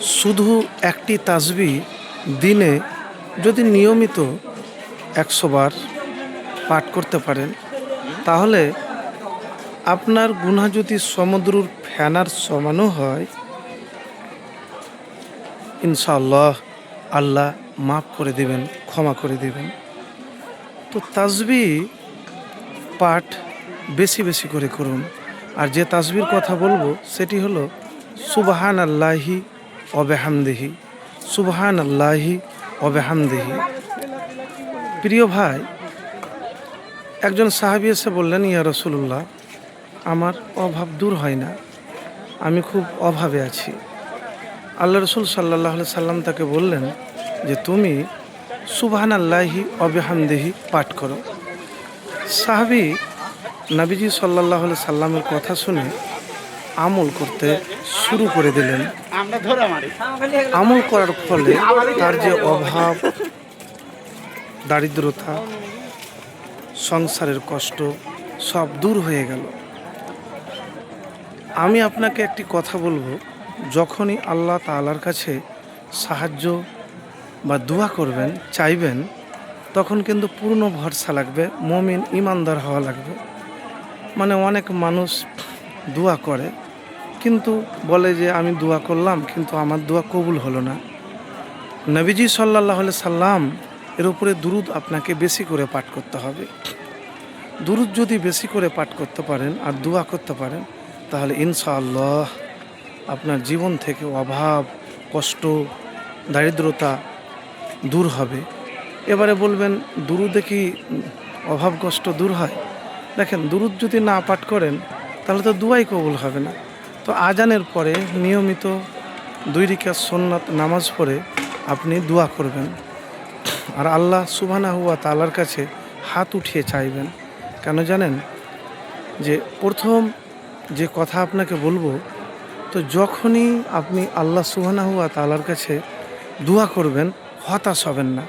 শুধু একটি তাসবি দিনে যদি নিয়মিত একশো বার পাঠ করতে পারেন, তাহলে আপনার গুণা যদি সমুদ্রর ফেনার সমানও হয়, ইনশাআল্লাহ আল্লাহ মাফ করে দিবেন, ক্ষমা করে দিবেন। তো তাজবি পাঠ বেশি বেশি করে করুন। আর যে তাসবির কথা বলব, সেটি হলো সুবাহান আল্লাহি অবেহামদেহি সুবহান আল্লাহি অবেহামদেহি প্রিয় ভাই, একজন সাহাবি এসে বললেন, ইয়া রসুল্লাহ আমার অভাব দূর হয় না, আমি খুব অভাবে আছি। আল্লাহ রসুল সাল্লাহ সাল্লাম তাকে বললেন যে, তুমি সুবহান আল্লাহি অবেহামদেহি পাঠ করো। সাহাবি নাবিজি সাল্লাহ সাল্লামের কথা শুনে আমল করতে শুরু করে দিলেন। আমল করার ফলে তার যে অভাব, দারিদ্রতা, সংসারের কষ্ট সব দূর হয়ে গেল। আমি আপনাকে একটি কথা বলব, যখনই আল্লাহ তাআলার কাছে সাহায্য বা দোয়া করবেন, চাইবেন, তখন কিন্তু পূর্ণ ভরসা লাগবে, মমিন ইমানদার হওয়া লাগবে। মানে অনেক মানুষ দোয়া করে কিন্তু বলে যে আমি দোয়া করলাম, কিন্তু আমার দোয়া কবুল হলো না। নবীজি সাল্লাহ সাল্লাম এর উপরে দুরুদ আপনাকে বেশি করে পাঠ করতে হবে। দুরুদ যদি বেশি করে পাঠ করতে পারেন আর দোয়া করতে পারেন, তাহলে ইনশাআল্লাহ আপনার জীবন থেকে অভাব, কষ্ট, দারিদ্রতা দূর হবে। এবারে বলবেন, দুরুদে কি অভাব, কষ্ট দূর হয়? দেখেন, দুরুদ যদি না পাঠ করেন, তাহলে তো দুয়াই কবুল হবে না। তো আজানের পরে নিয়মিত দুই রিকা সোননাথ নামাজ পড়ে আপনি দোয়া করবেন। আর আল্লাহ সুবানা হুয়া তালার কাছে হাত উঠিয়ে চাইবেন। কেন জানেন? যে প্রথম যে কথা আপনাকে বলব, তো যখনই আপনি আল্লাহ সুবানা হুয়া তালার কাছে দোয়া করবেন, হতাশ হবেন না।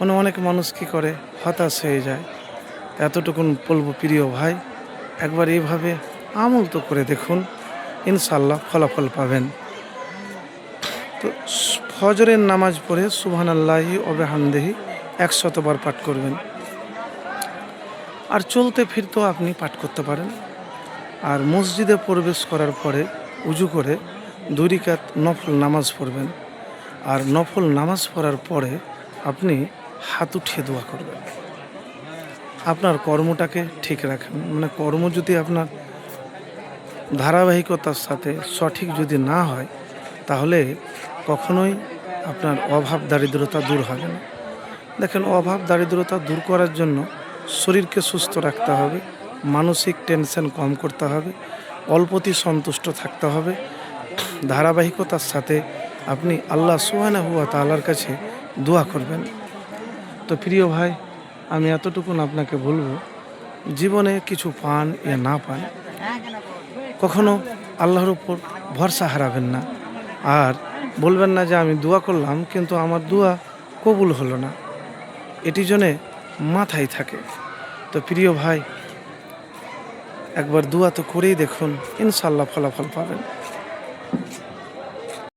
মানে অনেক মানুষ কী করে? হতাশ হয়ে যায়। এতটুকুন বলব প্রিয় ভাই, একবার এইভাবে আমল তো করে দেখুন ইনশাল্লাহ ফলাফল পাবেন। তো ফজরের নামাজ পড়ে সুবহান আল্লাহি অবেহানদেহি একশতবার পাঠ করবেন। আর চলতে ফিরতেও আপনি পাঠ করতে পারেন। আর মসজিদে প্রবেশ করার পরে উজু করে দুই রিকাত নফল নামাজ পড়বেন। আর নফল নামাজ পড়ার পরে আপনি হাত উঠিয়ে দোয়া করবেন। আপনার কর্মটাকে ঠিক রাখেন। মানে কর্ম যদি আপনার ধারাবাহিকতার সাথে সঠিক যদি না হয়, তাহলে কখনোই আপনার অভাব দারিদ্রতা দূর হবে না। দেখেন, অভাব দারিদ্রতা দূর করার জন্য শরীরকে সুস্থ রাখতে হবে, মানসিক টেনশন কম করতে হবে অল্পতি সন্তুষ্ট থাকতে হবে। ধারাবাহিকতার সাথে আপনি আল্লাহ সুহানা হুয়া তালার কাছে দোয়া করবেন। তো প্রিয় ভাই, আমি এতটুকুন আপনাকে বলব, জীবনে কিছু পান, এ না পান কখনো আল্লাহর উপর ভরসা হারাবেন না। আর বলবেন না যে আমি দোয়া করলাম, কিন্তু আমার দোয়া কবুল হলো না। এটি জন্যে মাথায় থাকে। তো প্রিয় ভাই, একবার দোয়া তো করেই দেখুন ইনশাল্লাহ ফলাফল পাবেন।